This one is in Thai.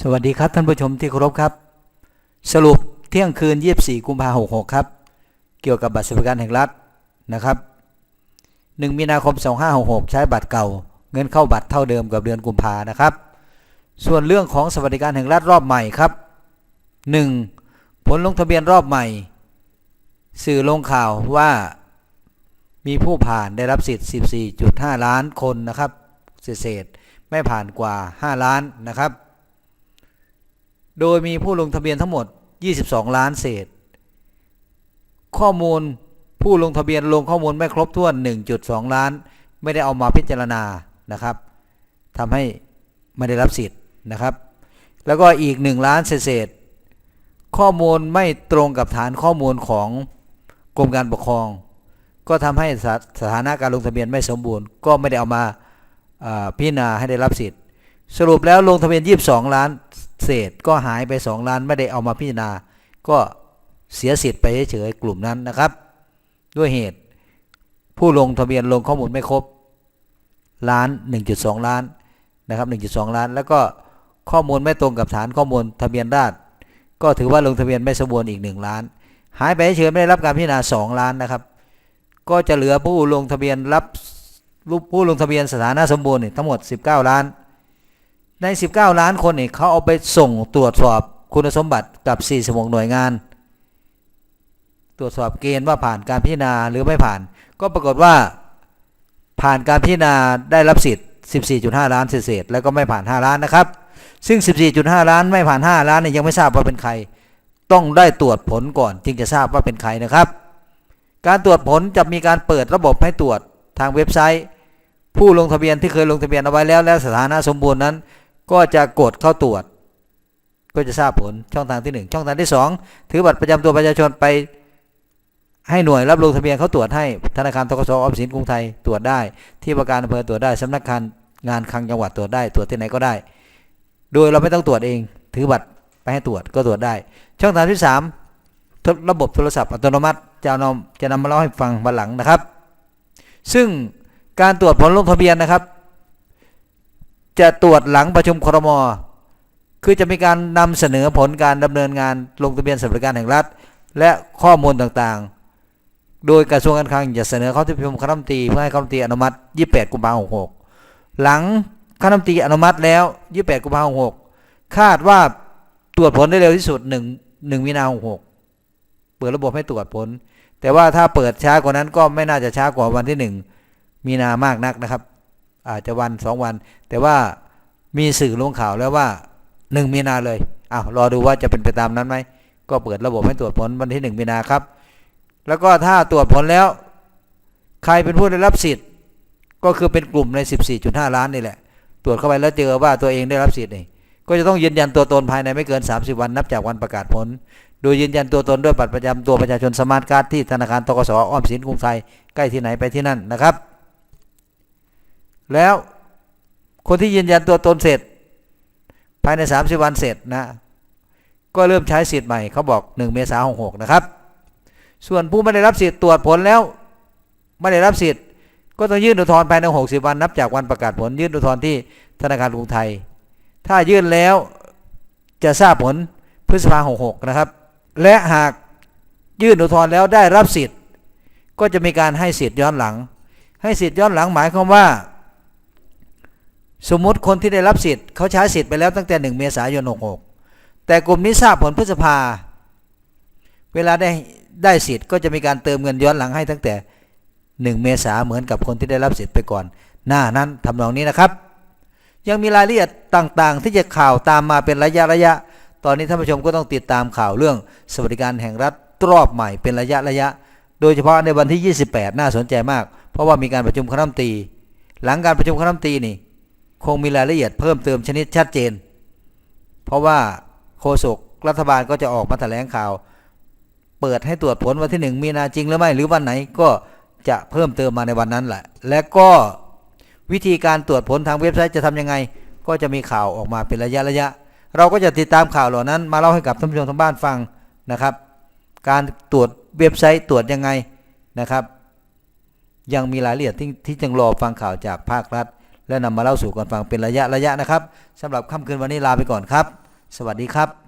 สวัสดีครับท่านผู้ชมที่เคารพครับ สรุปเที่ยงคืน 24 กุมภาพันธ์66 ครับ เกี่ยวกับบัตรสวัสดิการแห่งรัฐนะครับ 1 มีนาคม 2566 ใช้บัตรเก่า เงินเข้าบัตรเท่าเดิมกับเดือนกุมภานะครับ ส่วนเรื่องของสวัสดิการแห่งรัฐรอบใหม่ครับ 1. ผลลงทะเบียนรอบใหม่ สื่อลงข่าวว่ามีผู้ผ่านได้รับสิทธิ์ 14.5 ล้านคนนะครับเศษไม่ผ่านกว่า 5 ล้านนะครับ โดยมีผู้ลงทะเบียนทั้งหมด 22 ล้านเศษ ข้อมูลผู้ลงทะเบียนลงข้อมูลไม่ครบถ้วน 1.2 ล้าน ไม่ได้เอามาพิจารณานะครับทำให้ไม่ได้รับสิทธิ์นะครับ แล้วก็อีก 1 ล้านเศษๆข้อมูลไม่ตรงกับฐานข้อมูลของกรมการปกครอง ก็ทำให้สถานะการลงทะเบียนไม่สมบูรณ์ ก็ไม่ได้เอามาอ่าพิจารณาให้ได้รับสิทธิ์ สรุปแล้วลงทะเบียน 22 ล้านเศษก็หายไป 2 ล้านไม่ได้เอามาพิจารณา ก็เสียสิทธิ์ไปเฉยๆกลุ่มนั้นนะครับ ด้วยเหตุ ผู้ลงทะเบียนลงข้อมูลไม่ครบล้าน 1.2 ล้านนะครับ 1.2 ล้าน แล้วก็ข้อมูลไม่ตรงกับฐานข้อมูลทะเบียนราษก็ถือว่าลงทะเบียนไม่สมบูรณ์อีก 1 ล้าน หายไปเฉยๆไม่ได้รับการพิจารณา 2 ล้านนะครับ ก็จะเหลือผู้ลงทะเบียนรับผู้ลงทะเบียนสถานะสมบูรณ์ทั้งหมด 19 ล้าน ใน 19 ล้านคนเนี่เขาเอาไปส่งตรวจสอบคุณสมบัติกับ4สมงหน่วยงาน ตรวจสอบเกณฑ์ว่าผ่านการพิจารณาหรือไม่ผ่าน ก็ปรากฏว่าผ่านการพิจารณาได้รับสิทธิ์ 14.5 ล้านเศษแล้วก็ไม่ผ่าน 5 ล้านนะครับ ซึ่ง 14.5 ล้านไม่ผ่าน 5 ล้านเนี่ยยังไม่ทราบว่าเป็นใคร ต้องได้ตรวจผลก่อนจึงจะทราบว่าเป็นใครนะครับ การตรวจผลจะมีการเปิดระบบให้ตรวจทางเว็บไซต์ ผู้ลงทะเบียนที่เคยลงทะเบียนเอาไว้แล้วและสถานะสมบูรณ์นั้น ก็จะกดเข้าตรวจ ก็จะทราบผลช่องทางที่ 1 ช่องทางที่ 2 ถือบัตรประจำตัวประชาชนไป ให้หน่วยรับลงทะเบียนเขาตรวจให้ธนาคารทกสออมสินกรุงไทยตรวจได้ ที่ประการอำเภอตรวจได้สำนักงานงานคลังจังหวัดตรวจได้ตรวจที่ไหนก็ได้ โดยเราไม่ต้องตรวจเอง ถือบัตรไปให้ตรวจก็ตรวจได้ ช่องทางที่ 3 ระบบโทรศัพท์อัตโนมัติจะนำจะนำมาเล่าให้ฟังวันหลังนะครับ ซึ่งการตรวจผลลงทะเบียนนะครับ จะตรวจหลังประชุมครม คือจะมีการนำเสนอผลการดำเนินงานลงทะเบียนสวัสดิการแห่งรัฐ และข้อมูลต่างๆ โดยกระทรวงการคลังจะเสนอเข้าที่ประชุมคณะรัฐมนตรีเพื่อให้คณะรัฐมนตรีอนุมัติ 28 กุมภาพันธ์66 หลังคณะรัฐมนตรีอนุมัติแล้ว 28 กุมภาพันธ์66 คาดว่าตรวจผลได้เร็วที่สุด 1 1มีนาคม66 เปิดระบบให้ตรวจผล แต่ว่าถ้าเปิดช้ากว่านั้นก็ไม่น่าจะช้ากว่าวันที่ 1 มีนามากนักนะครับ อาจจะวัน2วัน แต่ว่ามีสื่อลงข่าวแล้วว่า1มีนาเลยอ้าวรอดูว่าจะเป็นไปตามนั้นไหมก็เปิดระบบให้ตรวจผลวันที่1มีนาครับ แล้วก็ถ้าตรวจผลแล้ว ใครเป็นผู้ได้รับสิทธิ์ ก็คือเป็นกลุ่มใน 14.5 ล้านนี่แหละ ตรวจเข้าไปแล้วเจอว่าตัวเองได้รับสิทธิ์นี่ก็จะต้องยืนยันตัวตนภายในไม่เกิน 30 วันนับจากวันประกาศผล โดยยืนยันตัวตนด้วยบัตรประจำตัวประชาชนสมาร์ทการ์ดที่ธนาคารตกสอ้อมสินกรุงไทยใกล้ที่ไหนไปที่นั่นนะครับ แล้วคนที่ยืนยันตัวตนเสร็จ ภายใน 30 วันเสร็จนะ ก็เริ่มใช้สิทธิ์ใหม่เขาบอก 1 เมษายน66 นะครับ ส่วนผู้ไม่ได้รับสิทธิ์ตรวจผลแล้ว ไม่ได้รับสิทธิ์ ก็ต้องยื่นอุทธรณ์ภายใน 60 วันนับจากวันประกาศผลยื่นอุทธรณ์ที่ธนาคารกรุงไทย ถ้ายื่นแล้วจะทราบผลพฤษภาคม66 นะครับ และหากยื่นอุทธรณ์แล้วได้รับสิทธิ์ ก็จะมีการให้สิทธิ์ย้อนหลัง ให้สิทธิ์ย้อนหลังหมายความว่า สมมุติคนที่ได้รับสิทธิ์เขาใช้สิทธิ์ไปแล้วตั้งแต่ 1 เมษายน 66 แต่กลุ่มนี้ทราบผลพฤษภา เวลาได้ได้สิทธิ์ก็จะมีการเติมเงินย้อนหลังให้ตั้งแต่ 1 เมษาเหมือนกับคนที่ได้รับสิทธิ์ไปก่อน หน้านั้นทำนองนี้นะครับ ยังมีรายละเอียดต่างๆ ที่จะข่าวตามมาเป็นระยะระยะ ตอนนี้ท่านผู้ชมก็ต้องติดตามข่าวเรื่องสวัสดิการแห่งรัฐรอบใหม่เป็นระยะระยะ โดยเฉพาะในวันที่ 28 น่าสนใจมาก เพราะว่ามีการประชุมคณะรัฐมนตรี หลังการประชุมคณะรัฐมนตรีนี่ คงมีรายละเอียดเพิ่มเติมชนิดชัดเจน เพราะว่าโฆษกรัฐบาลก็จะออกมาแถลงข่าว เปิดให้ตรวจผลวันที่หนึ่งมีนาจริงหรือไม่หรือวันไหนก็จะเพิ่มเติมมาในวันนั้นแหละ และก็วิธีการตรวจผลทางเว็บไซต์จะทำยังไง ก็จะมีข่าวออกมาเป็นระยะระยะ เราก็จะติดตามข่าวเหล่านั้น มาเล่าให้กับท่านผู้ชมทางบ้านฟังนะครับ การตรวจเว็บไซต์ตรวจยังไงนะครับ ยังมีรายละเอียดที่ที่จึงรอฟังข่าวจากภาครัฐ และนำมาเล่าสู่กันฟังเป็นระยะระยะนะครับสำหรับค่ำคืนวันนี้ลาไปก่อนครับ สวัสดีครับ